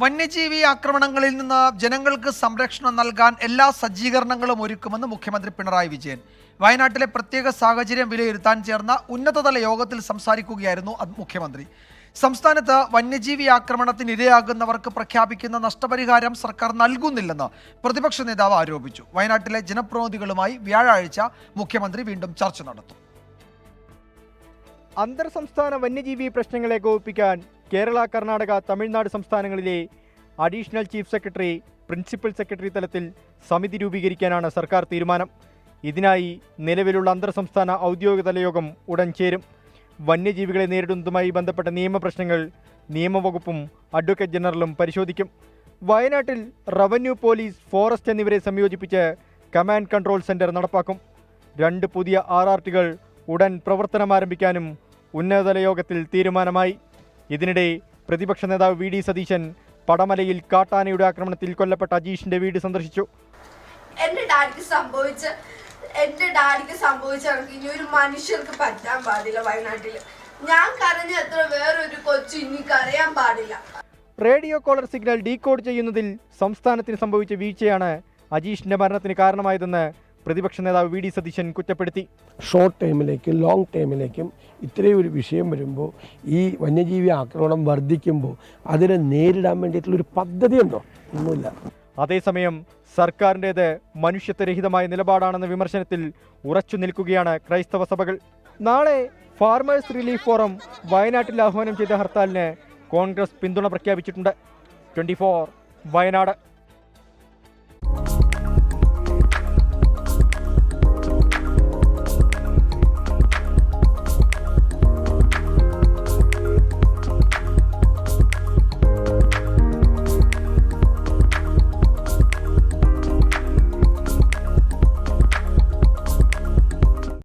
വന്യജീവി ആക്രമണങ്ങളിൽ നിന്ന് ജനങ്ങൾക്ക് സംരക്ഷണം നൽകാൻ എല്ലാ സജ്ജീകരണങ്ങളും ഒരുക്കുമെന്ന് മുഖ്യമന്ത്രി പിണറായി വിജയൻ. വയനാട്ടിലെ പ്രത്യേക സാഹചര്യം വിലയിരുത്താൻ ചേർന്ന ഉന്നതതല യോഗത്തിൽ സംസാരിക്കുകയായിരുന്നു മുഖ്യമന്ത്രി. സംസ്ഥാനത്ത് വന്യജീവി ആക്രമണത്തിന് ഇരയാകുന്നവർക്ക് പ്രഖ്യാപിക്കുന്ന നഷ്ടപരിഹാരം സർക്കാർ നൽകുന്നില്ലെന്ന് പ്രതിപക്ഷ നേതാവ് ആരോപിച്ചു. വയനാട്ടിലെ ജനപ്രതിനിധികളുമായി വ്യാഴാഴ്ച മുഖ്യമന്ത്രി വീണ്ടും ചർച്ച നടത്തും. അന്തർ സംസ്ഥാന വന്യജീവി പ്രശ്നങ്ങളെ ഏകോപിപ്പിക്കാൻ കേരള കർണാടക തമിഴ്നാട് സംസ്ഥാനങ്ങളിലെ additional chief secretary principal secretary തലത്തിൽ സമിതി രൂപീകരിക്കാനാണ് സർക്കാർ തീരുമാനം. ഇതിനായി നിലവിലുള്ള അന്തർസംസ്ഥാന ഔദ്യോഗിക തലയോഗം ഉടൻ ചേരും. വന്യജീവികളെ നേരിടുന്നതുമായി ബന്ധപ്പെട്ട നിയമപ്രശ്നങ്ങൾ നിയമവകുപ്പും അഡ്വക്കേറ്റ് ജനറലും പരിശോധിക്കും. വയനാട്ടിൽ റവന്യൂ പോലീസ് ഫോറസ്റ്റ് എന്നിവരെ സംയോജിപ്പിച്ച് കമാൻഡ് കൺട്രോൾ സെന്റർ നടപ്പാക്കും. രണ്ട് പുതിയ ആർ ഉടൻ പ്രവർത്തനമാരംഭിക്കാനും ഉന്നതതല യോഗത്തിൽ തീരുമാനമായി. ഇതിനിടെ പ്രതിപക്ഷ നേതാവ് വി ഡി സതീശൻ പടമലയിൽ കാട്ടാനയുടെ ആക്രമണത്തിൽ കൊല്ലപ്പെട്ട അജീഷിന്റെ വീട് സന്ദർശിച്ചു. എന്റെ ഡാഡിക്ക് സംഭവിച്ച എന്റെ ഡാഡിക്ക് സംഭവിച്ച ഇനി ഒരു മനുഷ്യർക്ക് പറ്റാൻ പാടില്ല വയനാട്ടിൽ. ഞാൻ കരഞ്ഞ എത്ര വേറൊരു കൊച്ചു ഇനി കരയാൻ പാടില്ല. റേഡിയോ കോളർ സിഗ്നൽ ഡീകോഡ് ചെയ്യുന്നതിൽ സംസ്ഥാനത്തിന് സംഭവിച്ച വീഴ്ചയാണ് അജീഷിന്റെ മരണത്തിന് കാരണമായതെന്ന് പ്രതിപക്ഷ നേതാവ് വി ഡി സതീശൻ കുറ്റപ്പെടുത്തി. ഷോർട്ട് ടൈമിലേക്കും ലോങ് ടൈമിലേക്കും ഇത്രയും ഒരു വിഷയം വരുമ്പോൾ ഈ വന്യജീവി ആക്രമണം വർദ്ധിക്കുമ്പോൾ അതിനെ നേരിടാൻ വേണ്ടിയിട്ടുള്ളൊരു പദ്ധതി ഉണ്ടോ? ഒന്നുമില്ല. അതേസമയം സർക്കാരിന്റേത് മനുഷ്യത്വരഹിതമായ നിലപാടാണെന്ന വിമർശനത്തിൽ ഉറച്ചു നിൽക്കുകയാണ് ക്രൈസ്തവ സഭകൾ. നാളെ ഫാർമേഴ്സ് റിലീഫ് ഫോറം വയനാട്ടിൽ ആഹ്വാനം ചെയ്ത ഹർത്താലിന് കോൺഗ്രസ് പിന്തുണ പ്രഖ്യാപിച്ചിട്ടുണ്ട്. ട്വന്റി വയനാട്.